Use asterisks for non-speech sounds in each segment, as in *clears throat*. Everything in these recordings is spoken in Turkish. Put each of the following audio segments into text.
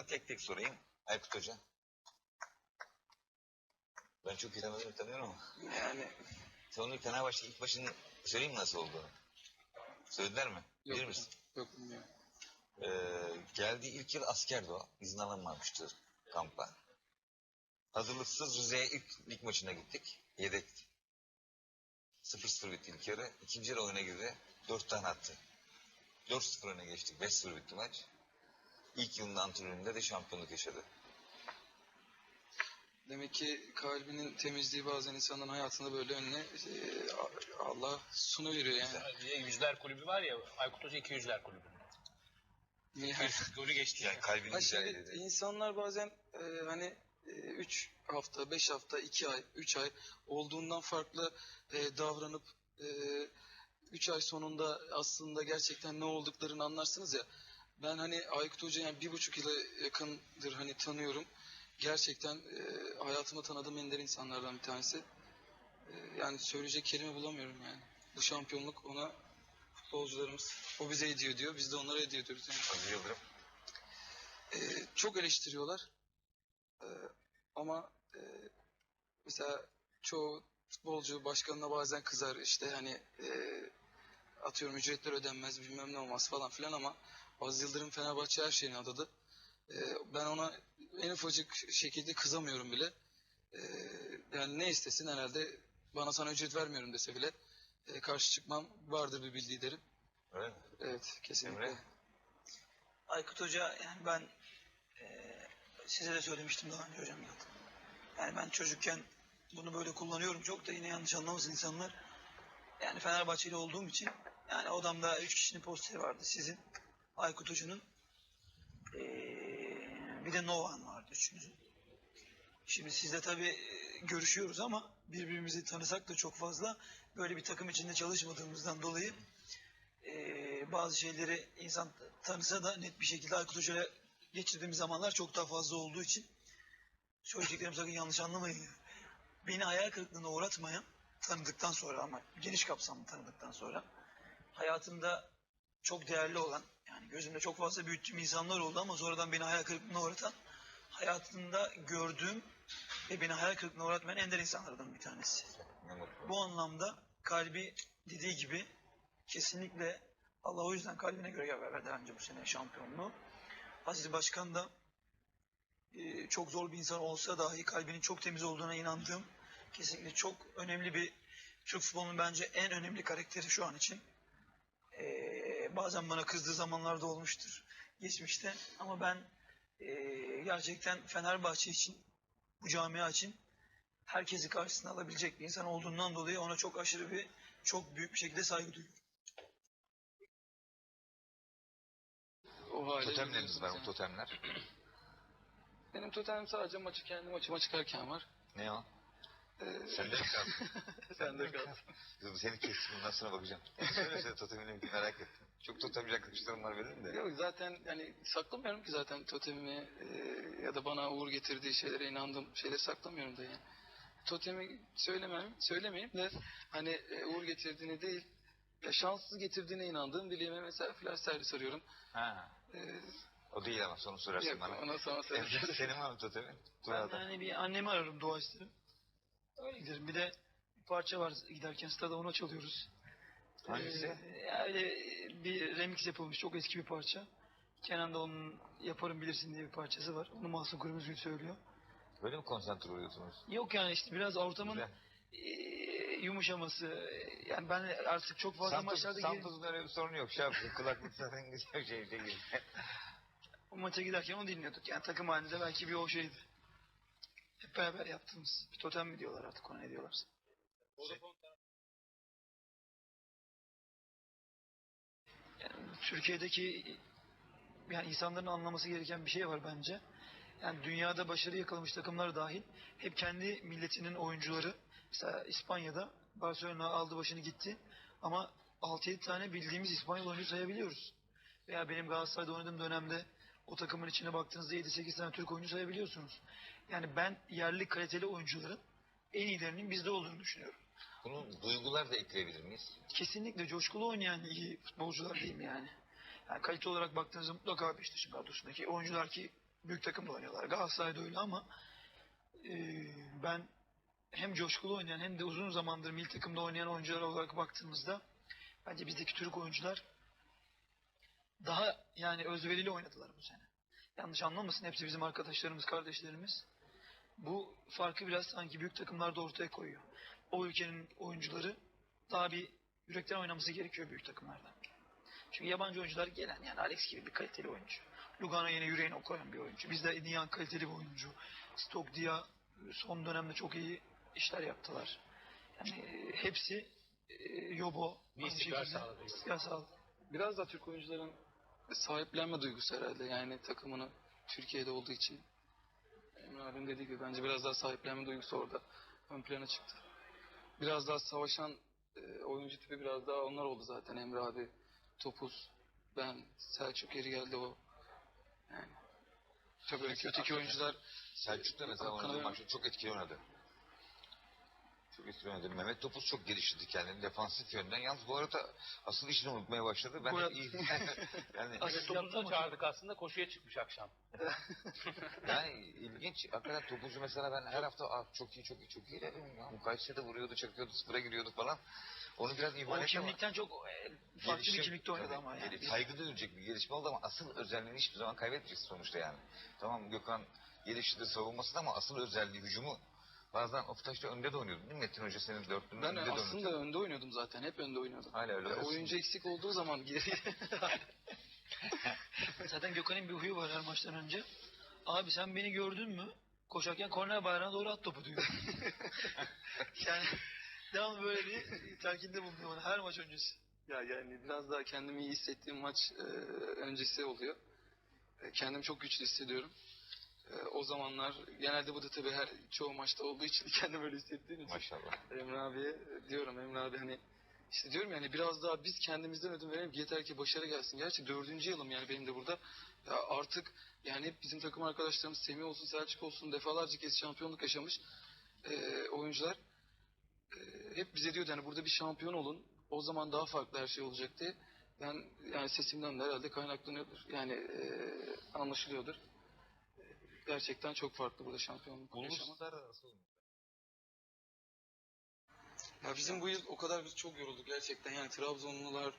sana tek tek sorayım. Aykut Hoca. Ben çok iyi tanıyorum, tanıyorum ama. Yani Sen onun Fenerbahçe ilk başını söyleyeyim nasıl olduğunu? Söylediler mi? yok, Bilir misin? yok bilmiyorum. Ee, geldiği ilk yıl askerdi o. İzin alınmamıştı kampa. Hazırlıksız Rize'ye ilk lig maçına gittik. Yedek. 0-0 bitti ilk yarı. İkinci yarı oyuna girdi. 4 tane attı. 4-0 öne geçtik. 5-0 bitti maç. İlk yılın antrenöründe de şampiyonluk yaşadı. Demek ki kalbinin temizliği bazen insanın hayatında böyle önüne e, Allah sunu veriyor yani. Yüzler kulübü var ya Aykut Hoca iki yüzler kulübü. Yani, Golü geçti. Yani kalbini ha şimdi dedi. insanlar bazen e, hani 3 hafta, 5 hafta, 2 ay, 3 ay olduğundan farklı e, davranıp 3 ay sonunda aslında gerçekten ne olduklarını anlarsınız ya. Ben hani Aykut Hoca yani bir buçuk yıla yakındır hani tanıyorum. Gerçekten e, hayatımda tanıdığım ender insanlardan bir tanesi. E, yani söyleyecek kelime bulamıyorum yani. Bu şampiyonluk ona futbolcularımız o bize ediyor diyor. Biz de onlara ediyor diyoruz. Yani. Aziz Yıldırım. Ee, çok eleştiriyorlar. Ee, ama e, mesela çoğu futbolcu başkanına bazen kızar işte hani e, atıyorum ücretler ödenmez bilmem ne olmaz falan filan ama Aziz Yıldırım Fenerbahçe her şeyini adadı. Ee, ben ona en ufacık şekilde kızamıyorum bile. Ee, yani ne istesin herhalde bana sana ücret vermiyorum dese bile e, karşı çıkmam vardır bir bildiği derim. Öyle mi? Evet kesinlikle. Emre? Aykut Hoca yani ben eee, size de söylemiştim daha önce hocam zaten. Yani ben çocukken bunu böyle kullanıyorum çok da yine yanlış anlamasın insanlar. Yani Fenerbahçeli olduğum için yani odamda üç kişinin posteri vardı sizin. Aykut Hoca'nın. eee, bir de Novan vardı üçünüzün. Şimdi sizle tabii e, görüşüyoruz ama birbirimizi tanısak da çok fazla böyle bir takım içinde çalışmadığımızdan dolayı e, bazı şeyleri insan tanısa da net bir şekilde Aykut Hoca'yla geçirdiğimiz zamanlar çok daha fazla olduğu için söyleyeceklerim sakın yanlış anlamayın. Beni hayal kırıklığına uğratmayan tanıdıktan sonra ama geniş kapsamlı tanıdıktan sonra hayatımda çok değerli olan yani gözümde çok fazla büyüttüğüm insanlar oldu ama sonradan beni hayal kırıklığına uğratan hayatımda gördüğüm ve beni hayal kırıklığına uğratmayan ender insanlardan bir tanesi. Bu anlamda kalbi dediği gibi kesinlikle Allah o yüzden kalbine göre verdi bence bu sene şampiyonluğu. Aziz Başkan da e, çok zor bir insan olsa dahi kalbinin çok temiz olduğuna inandığım kesinlikle çok önemli bir Türk futbolunun bence en önemli karakteri şu an için. E, bazen bana kızdığı zamanlarda olmuştur geçmişte ama ben e, gerçekten Fenerbahçe için bu camia için herkesi karşısına alabilecek bir insan olduğundan dolayı ona çok aşırı bir çok büyük bir şekilde saygı duyuyorum. O Totemleriniz var mı totemler? *clears throat* Benim totemim sadece maçı kendi maçıma çıkarken var. Ne o? Ee, Sende mi *laughs* kaldı? Sende. Dur seni kestim bundan sonra bakacağım. *laughs* Söyle söyle totemini merak ettim. Çok totemci arkadaşlarım var benim de. Yok zaten yani saklamıyorum ki zaten totemimi e, ya da bana uğur getirdiği şeylere inandığım şeyleri saklamıyorum da yani. Totemi söylemem, söylemeyeyim de hani e, uğur getirdiğini değil, ya şanssız getirdiğine inandığım dileğime mesela flash servis arıyorum. Ha. E, O değil ama sonra sorarsın yok, bana. ona sonra servis Senin var mı totemin? Ben yani bir annemi ararım doğaçlarım. Öyle giderim. Bir de bir parça var giderken stada ona çalıyoruz. Hangisi? Ee, ya öyle bir remix yapılmış çok eski bir parça. Kenan da onun yaparım bilirsin diye bir parçası var. Onu Mahsun Kırmızıgül söylüyor. Böyle mi konsantre oluyorsunuz? Yok yani işte biraz ortamın Güzel. eee, yumuşaması. Yani ben artık çok fazla Sample, maçlarda Sample'da öyle bir sorun yok. Şey kulaklık zaten güzel bir şey. şey gibi. o maça giderken onu dinliyorduk. Yani takım halinde belki bir o şeydi. Hep beraber yaptığımız. Bir totem mi diyorlar artık ona ne diyorlarsa. Yani Türkiye'deki yani insanların anlaması gereken bir şey var bence. Yani dünyada başarı yakalamış takımlar dahil hep kendi milletinin oyuncuları mesela İspanya'da Barcelona aldı başını gitti ama 6-7 tane bildiğimiz İspanyol oyuncu sayabiliyoruz. Veya benim Galatasaray'da oynadığım dönemde o takımın içine baktığınızda 7-8 tane Türk oyuncu sayabiliyorsunuz. Yani ben yerli kaliteli oyuncuların en iyilerinin bizde olduğunu düşünüyorum. Bunun duygular da ekleyebilir miyiz? Kesinlikle coşkulu oynayan iyi futbolcular diyeyim yani. yani kalite olarak baktığınızda mutlaka Beşiktaş'ın kadrosundaki oyuncular ki büyük takımda oynuyorlar. Galatasaray'da öyle ama e, ben hem coşkulu oynayan hem de uzun zamandır milli takımda oynayan oyuncular olarak baktığımızda bence bizdeki Türk oyuncular daha yani özverili oynadılar bu sene. Yanlış anlamasın hepsi bizim arkadaşlarımız, kardeşlerimiz. Bu farkı biraz sanki büyük takımlarda ortaya koyuyor. O ülkenin oyuncuları daha bir yürekten oynaması gerekiyor büyük takımlarda. Çünkü yabancı oyuncular gelen yani Alex gibi bir kaliteli oyuncu. Lugano yine yüreğine koyan bir oyuncu. Bizde Niyan kaliteli bir oyuncu. Stok Dia son dönemde çok iyi işler yaptılar. Yani e, hepsi e, Yobo. Bir istikrar sağladı. İstikrar sağladı. Biraz da Türk oyuncuların sahiplenme duygusu herhalde. Yani takımını Türkiye'de olduğu için. Emre abim dediği gibi bence biraz daha sahiplenme duygusu orada ön plana çıktı. Biraz daha savaşan e, oyuncu tipi biraz daha onlar oldu zaten. Emre abi, Topuz, ben, Selçuk geri geldi o. Yani. Tabii öteki oyuncular Selçuk da mesela oynadığı maçta çok etkili oynadı. Oynadı. Mehmet Topuz çok geliştirdi kendini defansif yönden. Yalnız bu arada asıl işini unutmaya başladı. Ben de iyi. *laughs* yani, Asist Topuzu yaptı da ama- çağırdık aslında koşuya çıkmış akşam. *laughs* yani ilginç. Hakikaten Topuz'u mesela ben her hafta ah, çok iyi çok iyi çok iyi dedim. Ya. Mukayesede vuruyordu, çakıyordu, sıfıra giriyordu falan. Onu biraz O ihmal var. kimlikten çok e, farklı bir Gelişim- kimlikte oynadı ama yani. Saygı duyulacak bir gelişme oldu ama asıl özelliğini hiçbir zaman kaybetmeyeceksin sonuçta yani. Tamam Gökhan geliştirdi savunması da ama asıl özelliği hücumu bazen Oftaş'ta önde de oynuyordu değil mi Metin Hoca senin dörtlünün ben önde de aslında oynuyordu. önde oynuyordum zaten. Hep önde oynuyordum. Hala öyle. E, oyuncu eksik olduğu zaman geri *laughs* Zaten Gökhan'ın bir huyu var her maçtan önce. Abi sen beni gördün mü? Koşarken korner bayrağına doğru at topu diyor. *laughs* yani devamlı böyle bir telkinde bulunuyor bana her maç öncesi. Ya yani biraz daha kendimi iyi hissettiğim maç e, öncesi oluyor. E, kendimi çok güçlü hissediyorum. E, o zamanlar genelde bu da tabii her çoğu maçta olduğu için *laughs* kendimi öyle hissettiğim için Maşallah. Emre abiye e, diyorum Emre abi hani işte diyorum yani biraz daha biz kendimizden ödün verelim yeter ki başarı gelsin. Gerçi dördüncü yılım yani benim de burada. Ya artık yani hep bizim takım arkadaşlarımız Semih olsun Selçuk olsun defalarca kez şampiyonluk yaşamış e, oyuncular e, hep bize diyordu hani burada bir şampiyon olun o zaman daha farklı her şey olacak diye. Ben yani sesimden de herhalde kaynaklanıyordur. Yani e, anlaşılıyordur. E, Gerçekten çok farklı burada şampiyonluk yaşamak. Uluslararası oyun. Ya bizim bu yıl o kadar biz çok yorulduk gerçekten. Yani Trabzonlular,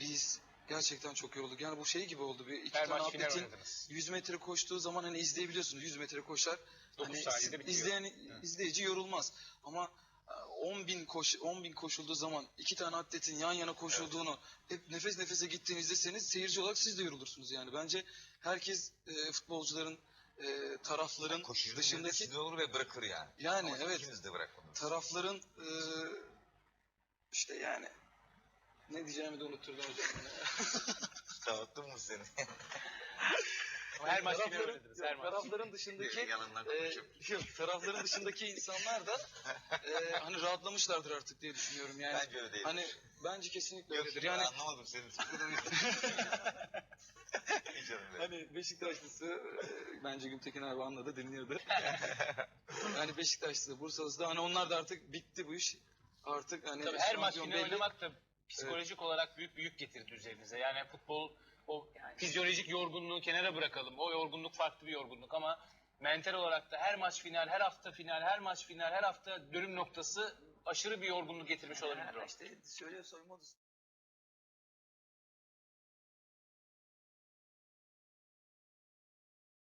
biz gerçekten çok yorulduk. Yani bu şey gibi oldu. Bir iki Her tane maç final atletin oynadınız. 100 metre koştuğu zaman hani izleyebiliyorsunuz. 100 metre koşar. Dokuz Hani saniyede bitiyor. izleyen izleyici yorulmaz. Ama e, 10 bin koş 10 bin koşulduğu zaman iki tane atletin yan yana koşulduğunu hep nefes nefese gittiğini izleseniz seyirci olarak siz de yorulursunuz yani. Bence herkes e, futbolcuların e, tarafların Koşucunun dışındaki dışındaki olur ve bırakır yani. yani Ama evet ikiniz de bırakmadınız. tarafların e, işte yani ne diyeceğimi de unutturdum hocam. *laughs* Dağıttım mı seni? Her maç Tarafların-. Her maç. tarafların dışındaki e, *laughs* yok, tarafların dışındaki insanlar da e, hani rahatlamışlardır artık diye düşünüyorum yani. Bence öyle değil. Hani bence kesinlikle Yok, öyledir. yani Yani anlamadım senin. *laughs* Hani Beşiktaşlısı e, bence Gültekin abi anladı dinliyordu. *laughs* hani Beşiktaşlısı, Bursalısı da hani onlar da artık bitti bu iş. Artık hani Tabii her maç belli. oynamak da psikolojik olarak büyük bir yük getirdi üzerinize. Yani futbol o fizyolojik yorgunluğu kenara bırakalım. O yorgunluk farklı bir yorgunluk ama mental olarak da her maç final, her hafta final, her maç final, her hafta dönüm noktası aşırı bir yorgunluk getirmiş olabilir o. işte söylüyor soyunma odası.